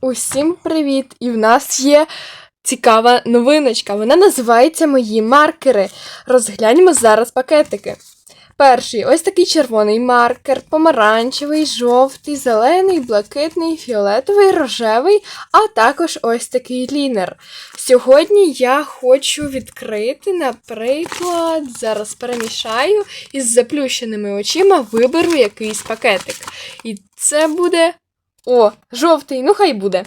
Усім привіт! І в нас є цікава новиночка. Вона називається Мої маркери. Розгляньмо зараз пакетики. Перший ось такий червоний маркер, помаранчевий, жовтий, зелений, блакитний, фіолетовий, рожевий, а також ось такий лінер. Сьогодні я хочу відкрити, наприклад, зараз перемішаю і з заплющеними очима виберу якийсь пакетик. І це буде. О, жовтий, ну хай буде.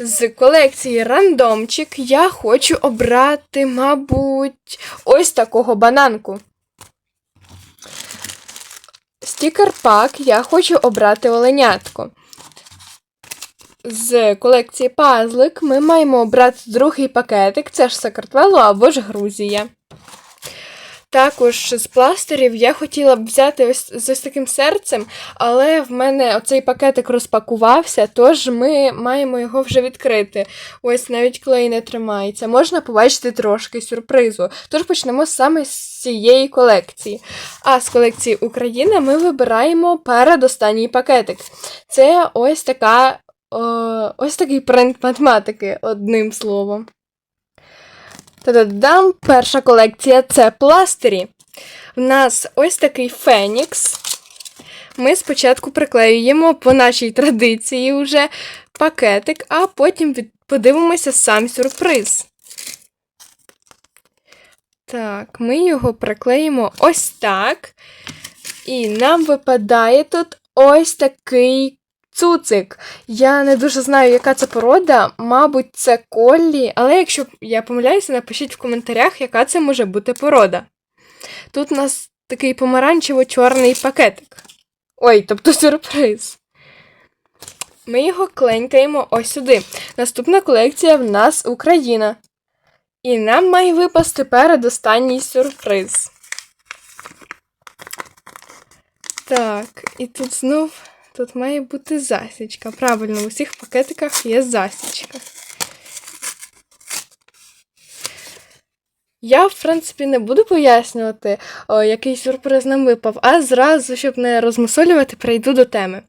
З колекції рандомчик я хочу обрати, мабуть, ось такого бананку. Стікер пак я хочу обрати оленятко. З колекції пазлик ми маємо обрати другий пакетик, це ж Сакартвело або ж Грузія. Також з пластирів я хотіла б взяти ось з ось таким серцем, але в мене оцей пакетик розпакувався, тож ми маємо його вже відкрити. Ось навіть клей не тримається. Можна побачити трошки сюрпризу. Тож почнемо саме з цієї колекції. А з колекції Україна ми вибираємо передостанній пакетик. Це ось така. О, ось такий принт математики, одним словом. Та-дам, перша колекція це пластирі. В нас ось такий фенікс. Ми спочатку приклеюємо по нашій традиції вже пакетик, а потім подивимося сам сюрприз. Так, ми його приклеїмо ось так. І нам випадає тут ось такий цуцик. Я не дуже знаю, яка це порода. Мабуть, це коллі, але якщо я помиляюся, напишіть в коментарях, яка це може бути порода. Тут у нас такий помаранчево-чорний пакетик. Ой, тобто сюрприз. Ми його кленькаємо ось сюди. Наступна колекція в нас Україна. І нам має випасти передостанній сюрприз. Так, і тут знов. Тут має бути засічка. Правильно, в усіх пакетиках є засічка. Я, в принципі, не буду пояснювати, о, який сюрприз нам випав, а зразу, щоб не розмусолювати, перейду до теми.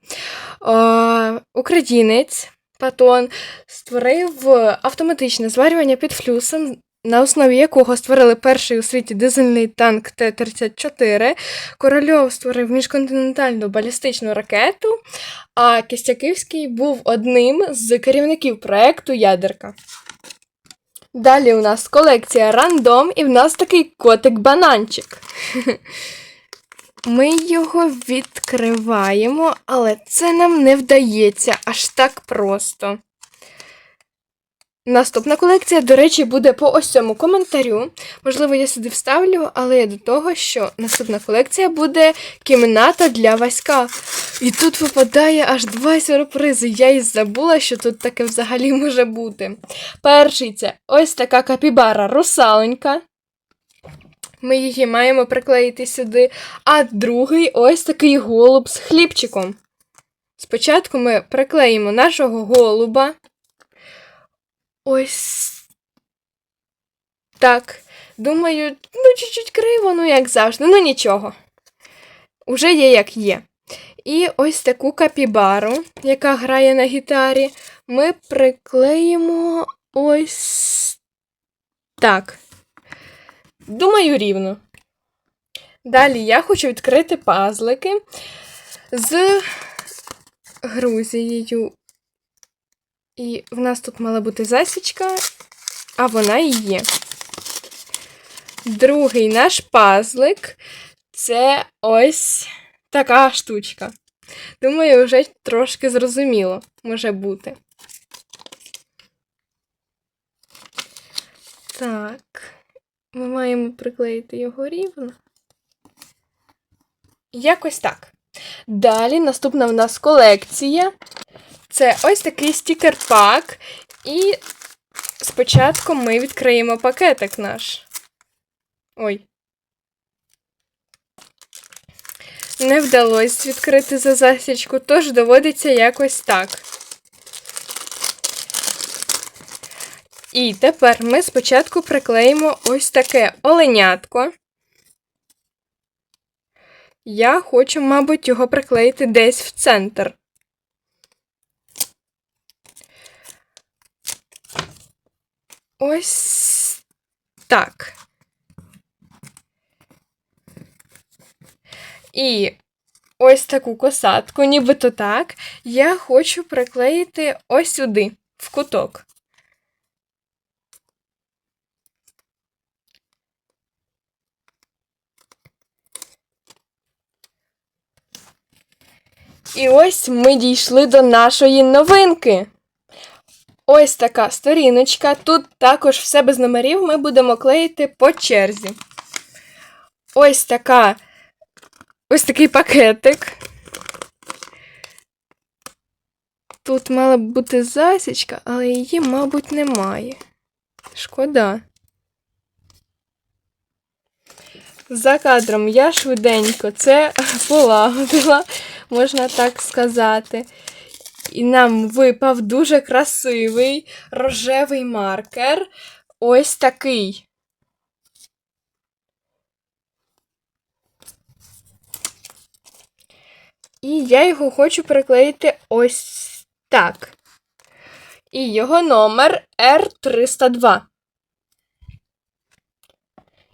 О, Українець Патон створив автоматичне зварювання під флюсом на основі якого створили перший у світі дизельний танк Т-34. Корольов створив міжконтинентальну балістичну ракету, а Кістяківський був одним з керівників проекту Ядерка. Далі у нас колекція рандом, і в нас такий котик-бананчик. Ми його відкриваємо, але це нам не вдається аж так просто. Наступна колекція, до речі, буде по ось цьому коментарю. Можливо, я сюди вставлю, але я до того, що наступна колекція буде кімната для Васька. І тут випадає аж два сюрпризи. Я і забула, що тут таке взагалі може бути. Перший це ось така капібара русаленька. Ми її маємо приклеїти сюди. А другий ось такий голуб з хлібчиком. Спочатку ми приклеїмо нашого голуба. Ось. Так. Думаю, ну, чуть-чуть криво, ну, як завжди, ну нічого. Уже є, як є. І ось таку капібару, яка грає на гітарі, ми приклеїмо ось так. Думаю, рівно. Далі я хочу відкрити пазлики з Грузією і в нас тут мала бути засічка, а вона і є. Другий наш пазлик це ось така штучка. Думаю, вже трошки зрозуміло може бути. Так, ми маємо приклеїти його рівно. Якось так. Далі наступна в нас колекція. Це ось такий стікер-пак. І спочатку ми відкриємо пакетик наш. Ой. Не вдалося відкрити за засічку, тож доводиться якось так. І тепер ми спочатку приклеїмо ось таке оленятко. Я хочу, мабуть, його приклеїти десь в центр. Ось так. І ось таку косатку, нібито так, я хочу приклеїти ось сюди, в куток. І ось ми дійшли до нашої новинки. Ось така сторіночка. Тут також все без номерів ми будемо клеїти по черзі. Ось така. Ось такий пакетик. Тут мала б бути засічка, але її, мабуть, немає. Шкода. За кадром я швиденько це полагодила, можна так сказати. І нам випав дуже красивий рожевий маркер. Ось такий. І я його хочу приклеїти ось так. І його номер R302.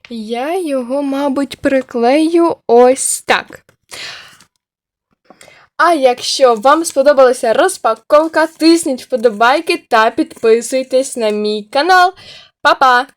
Я його, мабуть, приклею ось так. А якщо вам сподобалася розпаковка, тисніть вподобайки та підписуйтесь на мій канал. Па-па!